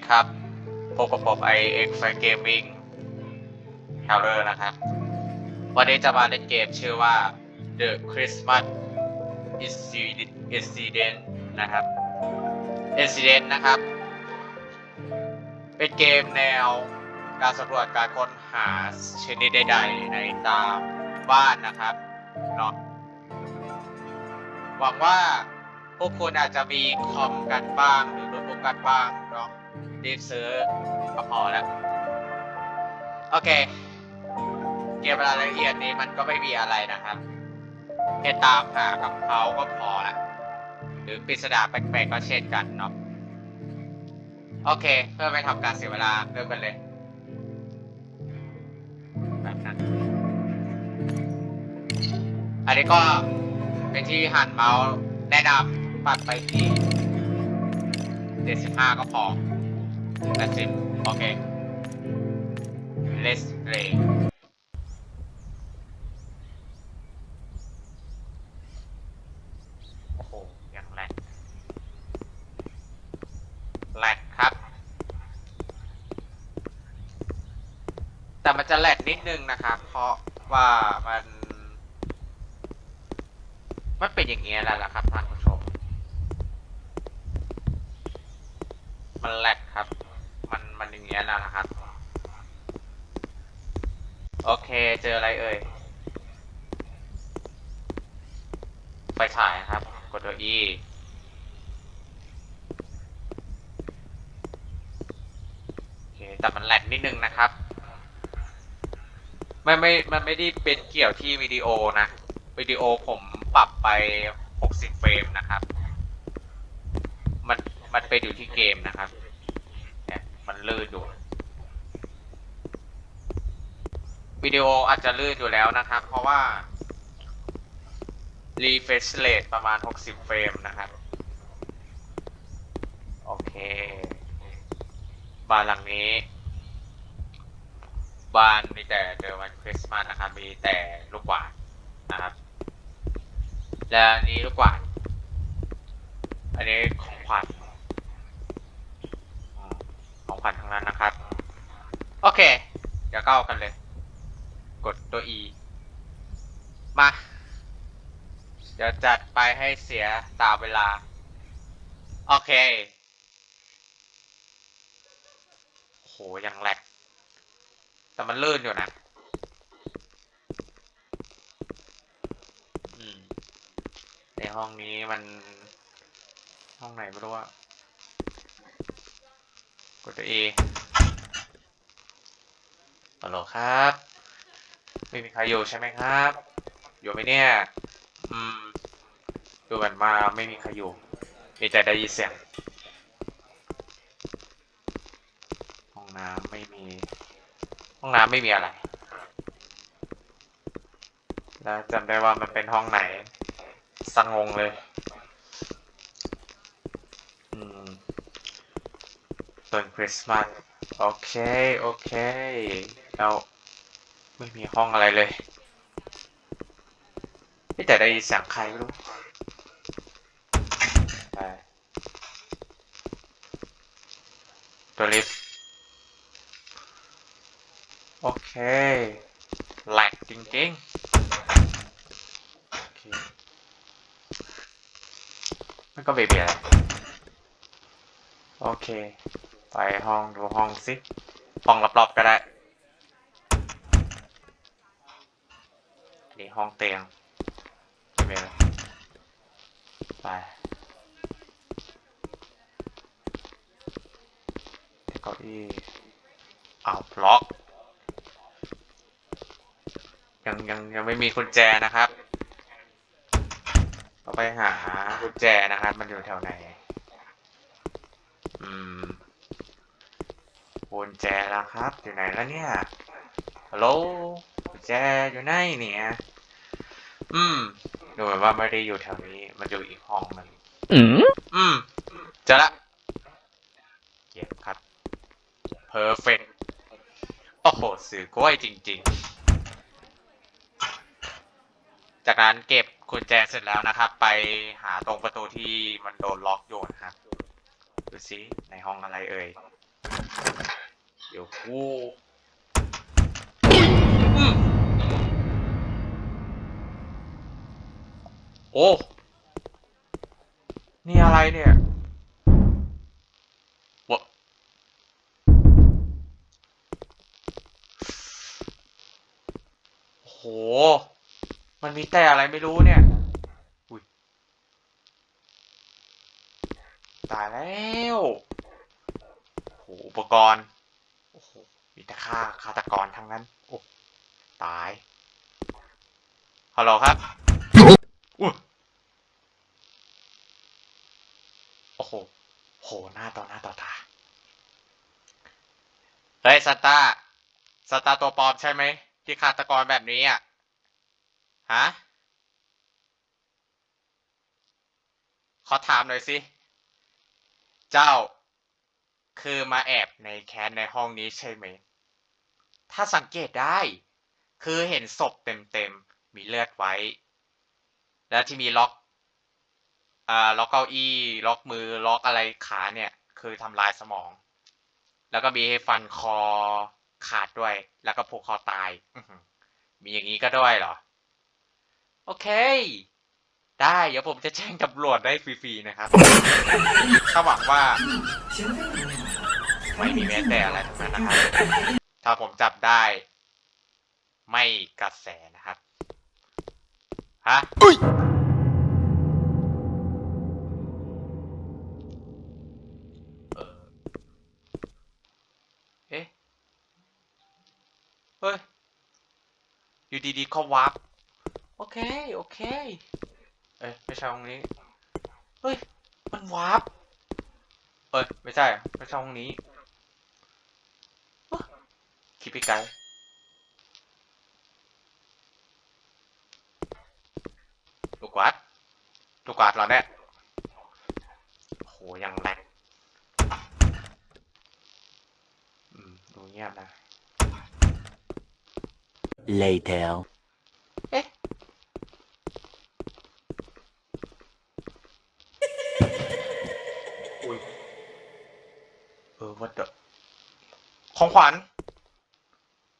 ดครับพบกับผม iX Fan Gaming h e l l e r นะครับ วันนี้จะมาเล่นเกมชื่อว่า The Christmas Incident Incident นะครับ Incident นะครับ เป็นเกมแนวการสำรวจการค้นหาชนิดใดๆในตามบ้านนะครับเนาะหวังว่าพวกคุณอาจจะมีคอมกันบ้างหรือโน้ตบุ๊กกันบ้างเนาะ รีบซื้อก็พอแล้ว โอเค เกมรายละเอียดนี้มันก็ไม่มีอะไรนะครับแค่ตามหากับเขาก็พอละหรือปริศนาแปลกๆก็เช่นกันเนาะโอเค เพื่อไม่ทำการเสียเวลาเริ่มกันเลยแบบนั้นอันนี้ก็เป็นที่หันเมาส์แนะนำปัดไปที่75 ก็พอ แต่สิบโอเค let's play โอ้โหอย่างแรกแหลกครับ แต่มันจะแหลกนิดนึงนะครับ เพราะว่ามัน มันเป็นอย่างนี้แหละล่ะครับท่านผู้ชม มันแหลกครับ มันมันอย่างนี้ยแล้วนะครับ โอเคเจออะไรเอ่ย ไฟฉายครับ กดตัว E โอเคแต่มันแหลกนิดนึงนะครับไม่ไม่ มันไม่ได้เป็นเกี่ยวที่วิดีโอนะ วิดีโอผมปรับไป 60 เฟรมนะครับ มัน มันไปอยู่ที่เกมนะครับ ลื่นอยู่วิดีโออาจจะลื่นอยู่แล้วนะครับ เพราะว่า refresh rate ประมาณ 60 เฟรมนะครับ โอเค บ้านหลังนี้ บ้านมีแต่เดิมวันคริสต์มาสนะครับ มีแต่ลูกหวานนะครับ และนี้ลูกหวานอันนี้ของขวัญ ของขวัญทั้งนั้นนะครับ โอเค เดี๋ยวก็เอากันเลย กดตัว E มา เดี๋ยวจัดไปให้เสียตามเวลา โอเคโหยังแหลกแต่มันลื่นอยู่นะอืมในห้องนี้มัน ห้องไหนไม่รู้อะ กดตัว A ฮัลโหลครับ ไม่มีใครอยู่ใช่ไหมครับ อยู่ไหมเนี่ย อืม ดูเหมือนมาไม่มีใครอยู่มีแต่ได้ยินเสียง ห้องน้ำไม่มี ห้องน้ำไม่มีอะไร แล้วจำได้ว่ามันเป็นห้องไหน สังงงเลย อืม ต้นคริสต์มาสโอเค โอเคแล้วไม่มีห้องอะไรเลยไม่แต่ได้ยินเสียงใครไม่รู้ไปตัวลิฟต์โอเคแหลกจริงๆโอเคมันก็เบียดโอเค ไปห้องดูห้องสิห้องรอบๆก็ได้ นี่ห้องเตียงไม่มีอะไรไปเก้าอี้เอาบล็อกยังยังยังไม่มีกุญแจนะครับเราไปหากุญแจนะครับ มันอยู่แถวไหน อืม กุญแจแล้วครับ อยู่ไหนแล้วเนี่ยฮัลโหลกุญแจอยู่ไหนเนี่ย อืม ดูเหมือนว่าไม่ได้อยู่แถวนี้ มันอยู่อีกห้องหนึง Mm? อืม เจอละเก็บครับเพอร์เฟกโอ้โห สื่อกล้วยจริง ๆ จากนั้นเก็บกุญแจเสร็จแล้วนะครับ ไปหาตรงประตูที่มันโดนล็อกอยู่นะครับ ดูซิในห้องอะไรเอ่ย เดี๋ยวกูโอ้ นี่อะไรเนี่ยวะโอ้โหมันมีแต่อะไรไม่รู้เนี่ยอุ้ยตายแล้ว อุปกรณ์โอ้โหมีแต่ฆ่าฆาตกรทั้งนั้น โอ้ตายฮัลโหลครับโอ้โหโหหน้าต่อหน้าต่อตาเฮ้ยซันต้าซันต้าตัวปลอมใช่ไหมที่ฆาตกรแบบนี้อะฮะขอถามหน่อยสิ เจ้า คือมาแอบในแคสในห้องนี้ใช่ไหม ถ้าสังเกตได้ คือเห็นศพเต็มๆ มีเลือดไว้ แล้วที่มีล็อกอ่าล็อกเก้าอี้ ล็อกมือ ล็อกอะไรขาเนี่ย คือทำลายสมอง แล้วก็มีให้ฟันคอขาดด้วย แล้วก็ผูกคอตาย มีอย่างนี้ก็ด้วยเหรอ โอเค ได้ เดี๋ยวผมจะแจ้งตำรวจได้ฟรีๆนะครับ ถ้าหวังว่า ไม่มีแม้แต่อะไรทั้งนั้นนะครับ ถ้าผมจับได้ ไม่กระแสนะครับ ฮะเอ่อเอ๊ะ เฮ้ย อยู่ดีๆเขาวับโอเค โอเค เอ้ย ไม่ใช่ห้องนี้ เฮ้ย มันวับเอ้ย ไม่ใช่ ไม่ใช่ห้องนี้อ๊ะ คิดไปไกลลูกกวาดลูกกวาดเหราเนี่ยโหยังแรงอืมดูเงียบนะ Later. เอ๊ะอุ้ยเออวัดเดของขวัญ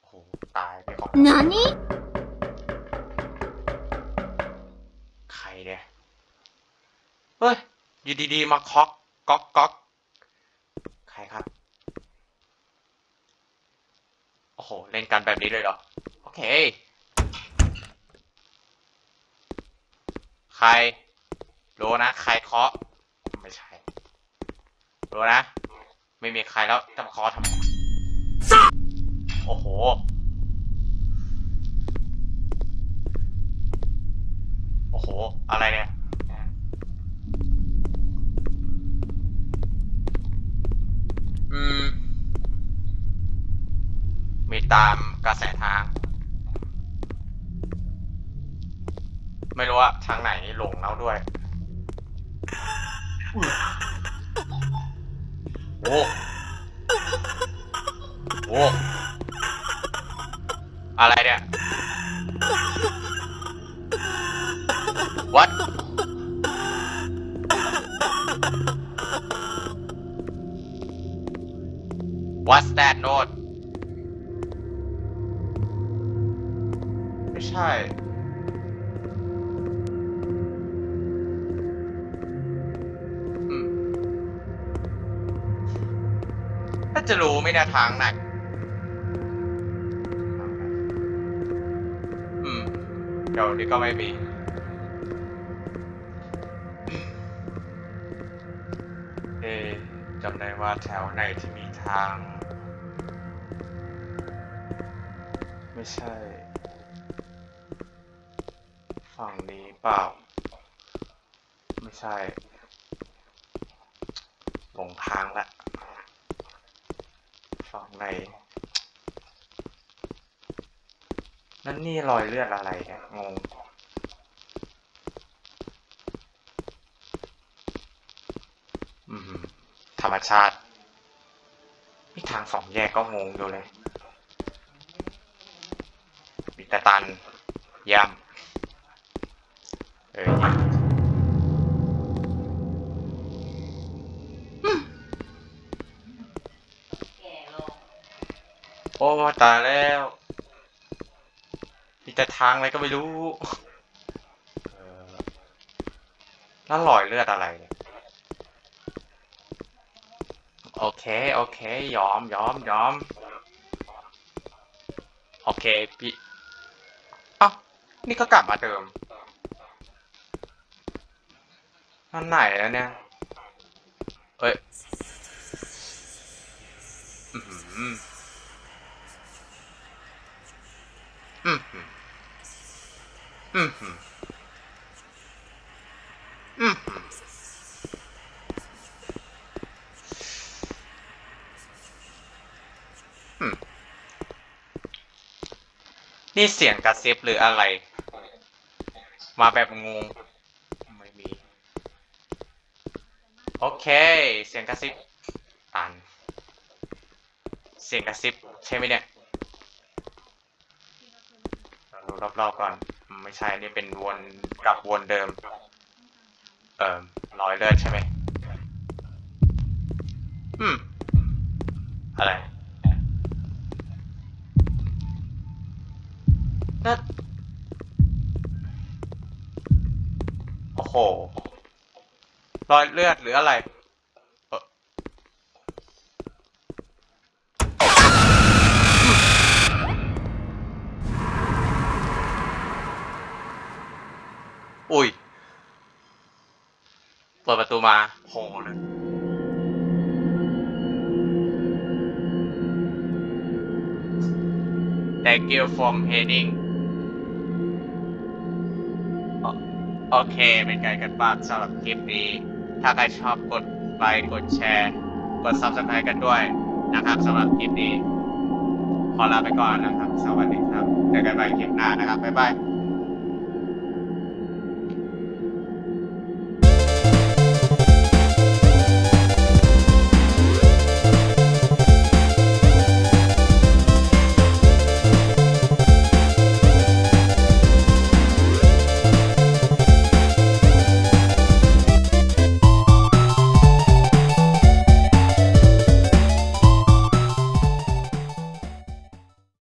โอ้โห ตายไปของขวัญ 何ใครเนี่ยเฮ้ยอยู่ดีๆมาเคาะก๊อกก๊อกใครครับ โอ้โห เล่นกันแบบนี้เลยเหรอ โอเค ใครรู้นะ ใครเคาะ ไม่ใช่รู้นะ ไม่มีใครแล้วจะมาเคาะทำไมโอ้โห อ้โห อะไรเนี่ยอืม มีตามกระแสทาง ไม่รู้ว่าทางไหนหลงแล้วด้วย โอุ๊ยโอ้อะไรเนี่ย What? What's that note? ไม่ใช่อืมถ้าจะรู้ไมเนี่ยทางไหนอืมเดี๋ยวนี้ก็ไม่มี จำได้ว่าแถวไหนที่มีทาง ไม่ใช่ ฝั่งนี้เปล่า ไม่ใช่ หลงทางละ ฝั่งไหนนั่นนี่รอยเลือดอะไรเนี่ยงง มชาตินี่ทางสองแยกก็งงอยู่เลยมีแต่ตันย่ำเออโอ้ ตายแล้วมีแต่ทางอะไรก็ไม่รู้แล้วลอยเลือดอะไรเนี่ย โอเค โอเค ยอม ยอม ยอม โอเค พี่อ้าวนี่ก็กลับมาเดิมมันไหนแล้วเนี่ยเอ้ยอือหืออือหืออือหืออือหืออืม นี่เสียงกระซิบหรืออะไร มาแบบงงไม่มี โอเค เสียงกระซิบตัน เสียงกระซิบใช่ไหมเนี่ยเราดูรอบๆก่อน ไม่ใช่ นี่เป็นวนกลับวนเดิม เอ่อรอยเลือดใช่ไหมอืม อะไร นั่นโอ้โห รอยเลือดหรืออะไรเอ่ออุ้ย เปิดประตูมาโผล่เลย Thank you for heading โอเค เป็นไงกันบ้างสำหรับคลิปนี้ ถ้าใครชอบกดไลค์กดแชร์ กด subscribe กันด้วยนะครับสำหรับคลิปนี้ ขอลาไปก่อนนะครับ สวัสดีครับ เจอกันใหม่คลิปหน้านะครับ บ๊ายบาย